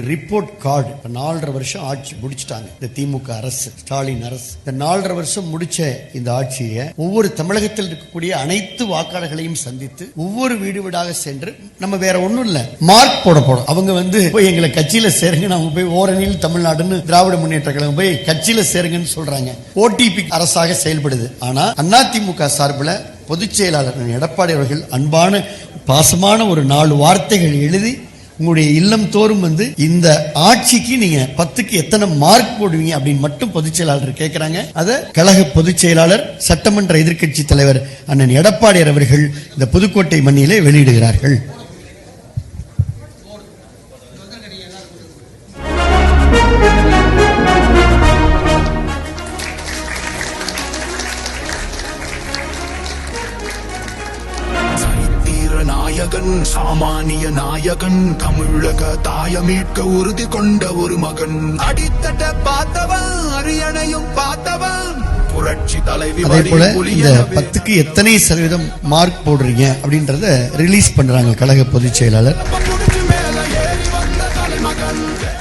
ஒரு report card இப்ப நாலரை வருஷம் ஆட்சி முடிச்சிட்டாங்க. இந்த திமுக அரசு ஸ்டாலின் அரசு. இந்த நாலரை வருஷம் முடிச்ச இந்த ஆட்சியை ஒவ்வொரு தமிழகத்தில் இருக்கக்கூடிய அனைத்து வாக்காளர்களையும் சந்தித்து ஒவ்வொரு வீடு வீடாக சென்று நம்ம வேற ஒண்ணும் இல்ல மார்க் போட போடும் அவங்க வந்து போய் எங்களை கட்சியில சேருங்க அவங்க போய் ஓரணியில் தமிழ்நாடுன்னு திராவிட முன்னேற்ற கழகம் போய் கட்சியில சேருங்கன்னு சொல்றாங்க. ஓடிபி அரசாக செயல்படுது. ஆனா அதிமுக சார்பில் பொதுச் செயலாளர் எடப்பாடி அவர்கள் அன்பான பாசமான ஒரு நாலு வார்த்தைகள் எழுதி உங்களுடைய இல்லம் தோறும் வந்து இந்த ஆட்சிக்கு நீங்க பத்துக்கு எத்தனை மார்க் போடுவீங்க அப்படின்னு மட்டும் பொதுச் செயலாளர் கேட்கிறாங்க அதை கழக பொதுச் செயலாளர் சட்டமன்ற எதிர்க்கட்சி தலைவர் அண்ணன் எடப்பாடியார் அவர்கள் இந்த புதுக்கோட்டை மண்ணிலே வெளியிடுகிறார்கள். நாயகன் சாமானிய நாயகன் தமிழக தாய மீட்க உறுதி கொண்ட ஒரு மகன். அடித்தட்ட பார்த்தவன் அரியணையும் பார்த்தவன். அதே போல இந்த. பத்துக்கு எத்தனை சதவீதம் மார்க் போடுறீங்க அப்படின்றத ரிலீஸ் பண்றாங்க கழக பொதுச் செயலாளர்.